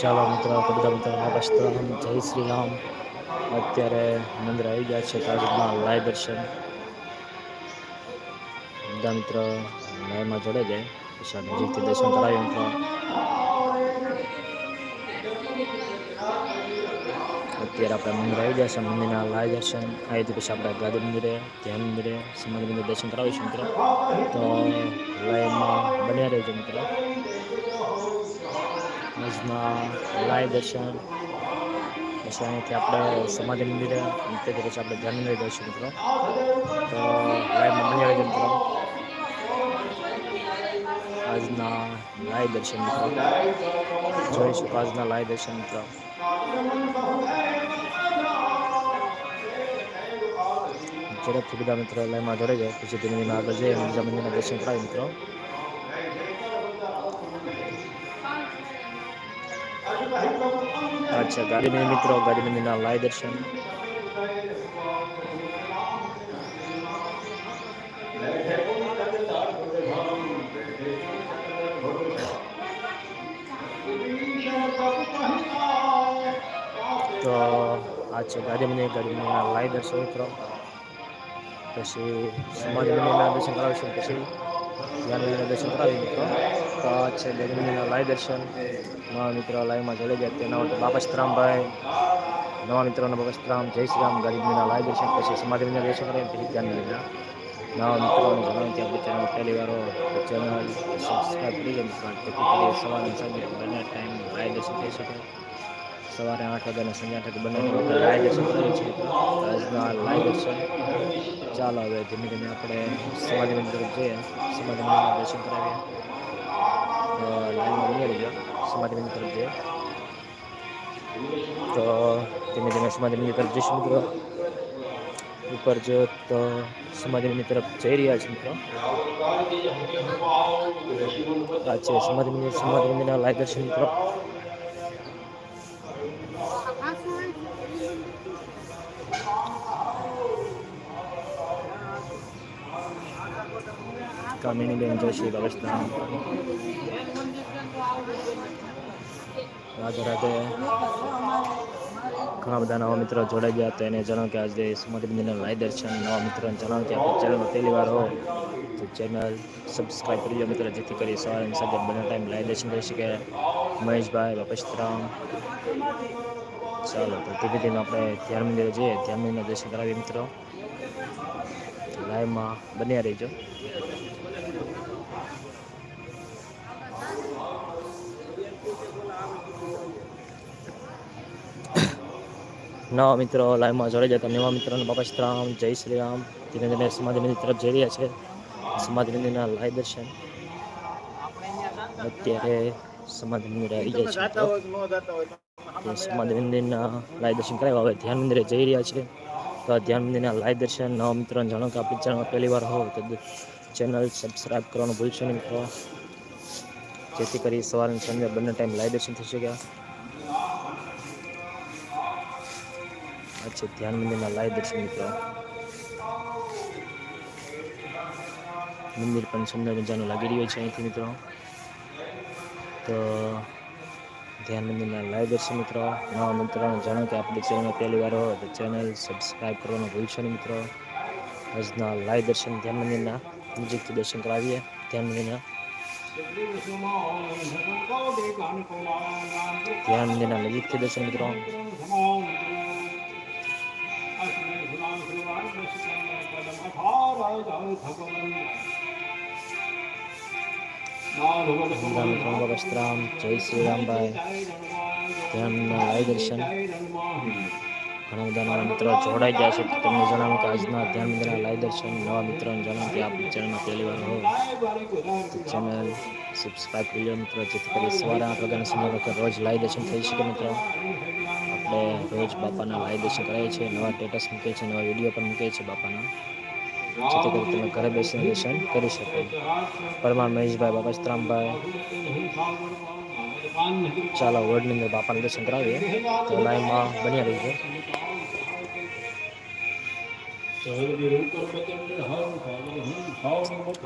ચાલો મિત્રો બધા મિત્રો નમસ્તરામ જય શ્રી રામ અત્યારે મંદિર આવી ગયા છે તાજમાં લાય દર્શન. બધા મિત્રો લાઈમાં જોડે જાય પછી નજીકથી દર્શન કરાવ્યું મિત્રો. અત્યારે આપણે મંદિર આવી જશે મંદિરના લાય દર્શન આવી પછી આપણે ગાદી મંદિરે, ધ્યાન મંદિરે, સમાધિ મંદિર દર્શન કરાવીશું મિત્રો. તો લાઈનમાં બન્યા રહેજો મિત્રો. આજના લાય દર્શન, પછી અહીંથી આપણે સમાધિ મંદિરે તે પછી આપણે ધ્યાન મંદિરે જઈશું મિત્રો. તો લાઈવમાં બન્યા રહેજો મિત્રો. આજના લાય દર્શન મિત્રો. જોઈશું આજના લાય દર્શન મિત્રો. ઝડપથી બધા મિત્રો લાઈનમાં જોડે જાય પછી ધીમે ધીમે આગળ જઈએ બીજા મંદિરના દર્શન કરાવી મિત્રો. અચ્છા, ગાડી મંદિર મિત્રો, ગાડી મંદિરના લાય દર્શન. તો આ છે ગાડી મંદિર ગાડી મંદિરના લાય દર્શન મિત્રો. પછી સમાજ મંદિરના દર્શન કરાવીશું પછી જ્ઞાન મંદિરના દર્શન કરાવી તો આ છે ગાડી મંદિરના લાય દર્શન નવા મિત્રો લાઈવમાં જોડાઈ ગયા તેના માટે બાપસ્તરામભાઈ નવા મિત્રોના બાપસ્તરામ જય શ્રી મંદિરના લાય દર્શન પછી સમાજ મંદિરના દર્શન કરાવી પછી જ્ઞાન મંદિરના નવા મિત્રોને જણાવ્યું કે આપણે ચેનલ પહેલી વારો ચેનલ સબસ્ક્રાઈબ કરી મિત્રો જેથી સાંજે બંને ટાઈમ લાય દર્શન થઈ શકે સવારે આઠ વાગ્યા અને સાંજે આઠ વાગે બંને લાય દર્શન કરીએ છીએ આજના લાય દર્શન ચાલો હવે ધીમે ધીમે આપણે સમાધિ મંદિર તરફ જઈએ. સમાધિ મંદિરના દર્શન કરાવીએ. લાઈનમાં બની રહીજો સમાધિ મંદિર તરફ જઈએ. તો ધીમે ધીમે સમાધિ મંદિર તરફ જઈશું મિત્રો. ઉપર જો તો સમાધિ મંદિર તરફ જઈ રહ્યા છે મિત્રો. આ છે સમાધિ મંદિર, સમાધિ મંદિરના લાય દર્શન મિત્રો. કામિની બેન જોશી બાબસ્તા રાધે રાધે. ઘણા બધા નવા મિત્રો જોડાઈ ગયા તો એને જણાવ કે આજે સમાધિ મંદિરના લાઈ દર્શન, નવા મિત્રોને જણાવ કે આપણે ચેનલમાં પહેલી વાર હો, તો ચેનલ સબસ્ક્રાઈબ કરી દો મિત્રો, જેથી કરી સવારે સાંજે બંને ટાઈમ લાઈ દર્શન કરી શકે. મહેશભાઈ બાપસ્તરામ ચાલો, તો ધીમે ધીમે આપણે ધ્યાન મંદિરે જઈએ. ધ્યાન મંદિરના દર્શન કરાવીએ મિત્રો. લાઈવમાં બન્યા રહેજો. નવા મિત્રો લાઈવમાં જોડાઈ જતા નવા મિત્રોને બાપા જય શ્રી રામ. ધીમે ધીમે સમાધિ મંદિર તરફ જઈ રહ્યા છે. સમાધિ મંદિરના લાઈ દર્શન. અત્યારે સમાધિ મંદિર આવી જાય છે. સમાધિ મંદિરના લાઈવ દર્શન કરાવ્યા હવે ધ્યાન મંદિરે જઈ રહ્યા છે. તો ધ્યાન મંદિરના લાઈવ દર્શન. નવા મિત્રોને જાણો કે આપણી ચેનલમાં પહેલી વાર હોવ તો ચેનલ સબસ્ક્રાઈબ કરવાનું ભૂલશો નહીં મિત્રો. જેથી કરી સવારે સાંજે બંને ટાઈમ લાઈવ દર્શન થઈ શક્યા આ છે ધ્યાન મંદિરના લાય દર્શન મિત્રો. મંદિર પણ સુંદર મજાનું લાગી રહ્યું છે અહીંથી મિત્રો. તો ધ્યાન મંદિરના લાઈવ દર્શન મિત્રો, નવા મિત્રોને જાણો કે આપણી ચેનલ પહેલી વાર હોય તો ચેનલ સબસ્ક્રાઈબ કરવાનું ભૂલશો નહીં મિત્રો. આજના લાઈવ દર્શન ધ્યાન મંદિરના નજીકથી દર્શન કરાવીએ. ધ્યાન મંદિરના ધ્યાન મંદિરના નજીકથી દર્શન મિત્રો. વસ્ત્રામ જય શ્રી રામભાઈ તેમના લાઈ દર્શન ઘણા બધા નવા મિત્રો જોડાઈ ગયા છે. તમને જણાવું કે આજના ધ્યાન મંદિરના લાઈવ દર્શન નવા મિત્રોને જણાવું કે આપણી ચેનલમાં પહેલી વાર હોય તો ચેનલ સબસ્ક્રાઈબ કરી લો મિત્રો. જેથી કરી સવારે આઠ પ્રકારના સમય વખત રોજ લાઈવ દર્શન થઈ શકે મિત્રો. આપણે રોજ બાપાના લાઈવ દર્શન કરાવીએ છીએ. નવા સ્ટેટસ મૂકીએ છીએ, નવા વીડિયો પણ મૂકીએ છીએ બાપાના. જેથી કરી તમે ઘરે બેસીને દર્શન કરી શકો. પરમાર મહેશભાઈ બાપસ્તરામભાઈ ચાલો વર્ડની અંદર બાપાના દર્શન કરાવીએ. તો લાઈનમાં બન્યા રહીએ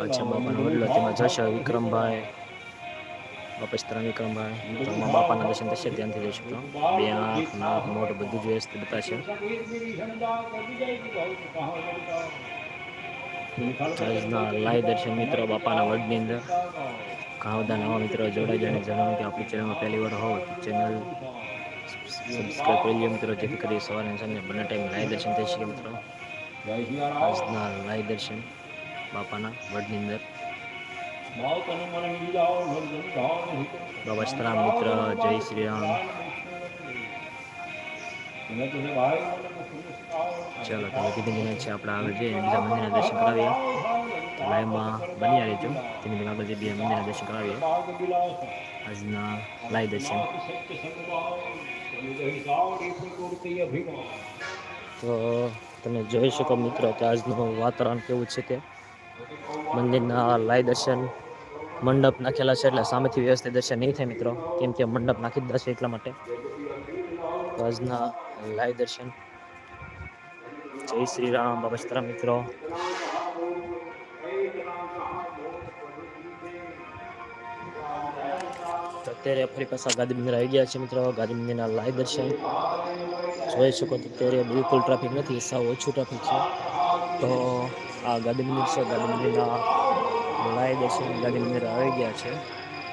અચ્છા, બાપાનો વડલો તેમાં જશે વિક્રમભાઈ બાપસ્તરા વિક્રમભાઈ તો એમાં બાપાના દર્શન થશે ધ્યાનથી જઈ શકો બે આંખ, નાક, મોઢ બધું જ વ્યવસ્થિત બતાશે. આજના લાઈ દર્શન મિત્રો બાપાના વડની અંદર. ઘણા બધા નવા મિત્રો જોડાઈ જાય જણાવ્યું કે આપણી ચેનલમાં પહેલી વાર હોવ ચેનલ સબસ્ક્રાઈબ કરી લો મિત્રો જેથી કરી સવારે સાંજે બંને ટાઈમ લાય દર્શન થઈ શકે મિત્રો. આજના લાઈવ દર્શન બાપાના વડની અંદર. બાબા મિત્ર જય શ્રી રામ. ચાલો તમે કીધું કે છે આપણે આગળ જઈએ બીજા મંદિરના દર્શન કરાવીએ. લાઈવમાં બન્યા રહેજો તેની પહેલાં આગળ જઈએ બીજા મંદિરના દર્શન કરાવીએ. આજના લાઈવ દર્શન. તો તમે જોઈ શકો મિત્રો કે આજનું વાતાવરણ કેવું છે તે મંદિરના લાઈવ દર્શન મંડપ નાખેલા છે એટલે સામેથી વ્યવસ્થિત દર્શન નહીં થાય મિત્રો. કેમ કે મંડપ નાખી દીધા છે એટલા માટે. આજના લાઈવ દર્શન. જય શ્રી રામ, બાબા સીતારામ મિત્રો. અત્યારે ફરી પાછા ગાંધી મંદિર આવી ગયા છે મિત્રો. ગાંધી મંદિરના લાઈવ દર્શન. જોઈ શકો તો અત્યારે બિલકુલ ટ્રાફિક નથી, સાવ ઓછું ટ્રાફિક છે. તો આ ગાંધી મંદિર છે, ગાંધી મંદિરના લાઈવ દર્શન ગાંધી મંદિર આવી ગયા છે.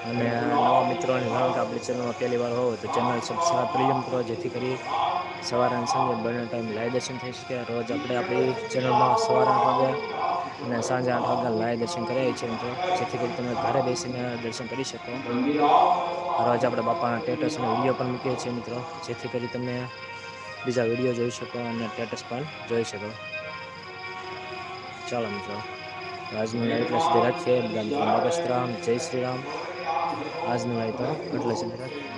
અને નવા જણાવો કે આપણી ચેનલમાં પહેલી વાર હોય તો ચેનલ સબસ્ક્રાઈબ કરી લો મિત્રો, જેથી કરી સવારે અને સાંજે બંને ટાઈમ લાઈવ દર્શન થઈ શકે. રોજ આપણે આપણી ચેનલમાં સવારે આઠ વાગે અને સાંજે આઠ વાગ્યા લાઈવ દર્શન કરીએ છીએ મિત્રો. જેથી કરી તમે ઘરે બેસીને દર્શન કરી શકો. રોજ આપણે બાપાના ટેટસ અને વીડિયો પણ મૂકીએ છીએ મિત્રો. જેથી કરી તમે બીજા વીડિયો જોઈ શકો અને સ્ટેટસ પણ જોઈ શકો. ચાલો મિત્રો. આજનું લાઈવ એટલે સુધી રાખીએ. બધા જય શ્રી રામ. આજનું લાઈવ તો એટલે સુધી રાખીએ